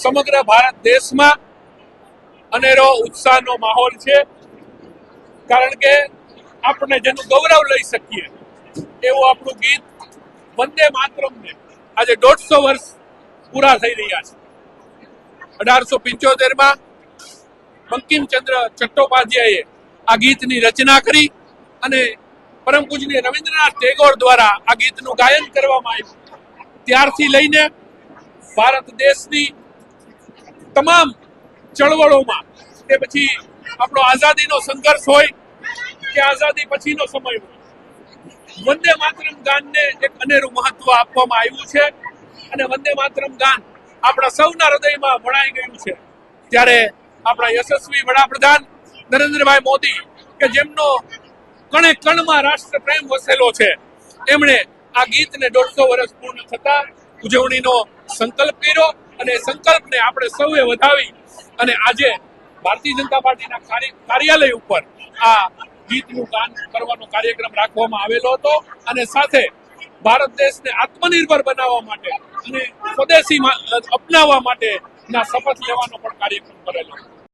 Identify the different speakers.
Speaker 1: સમગ્ર ભારત દેશમાં અનેરો ઉત્સાહનો માહોલ છે. કારણ કે આપણે જેનું ગૌરવ લઈ શકીએ, એવું આપણું ગીત વંદે માતરમને આજે દોઢસો વર્ષ પૂરા થઈ રહ્યા છે. અઢારસો પંચોતેરમાં બંકિમચંદ્ર ચટ્ટોપાધ્યાયે આ ગીતની રચના કરી અને પરમ પૂજનીય રવિન્દ્રનાથ ટેગોર દ્વારા આ ગીતનું ગાયન કરવામાં આવ્યું. ત્યારથી લઈને ભારત દેશની તમામ ચળવળોમાં. તે પછી આપણો આઝાદીનો સંઘર્ષ હોય કે આઝાદી પછીનો સમય હોય. વંદે માતરમ ગાનને એક અનેરું મહત્વ આપવામાં આવ્યું છે અને વંદે માતરમ ગાન આપણા સૌના હૃદયમાં વણાઈ ગયું છે. ત્યારે આપણા યશસ્વી વડાપ્રધાન નરેન્દ્રભાઈ મોદી, કે જેમનો કણે કણમાં રાષ્ટ્ર પ્રેમ વસેલો છે, એમણે આ ગીતને દોઢસો વર્ષ પૂર્ણ થતા ઉજવણીનો સંકલ્પ કર્યો. અને સંકલ્પને આપણે સૌએ વધાવી અને આજે ભારતીય જનતા પાર્ટીના કાર્યાલય ઉપર આ ગીતનું ગાન કરવાનો કાર્યક્રમ રાખવામાં આવેલો હતો અને સાથે ભારત દેશને આત્મનિર્ભર બનાવવા માટે અને સ્વદેશી અપનાવવા અપનાવવા માટેના શપથ લેવાનો પણ કાર્યક્રમ કરેલો હતો.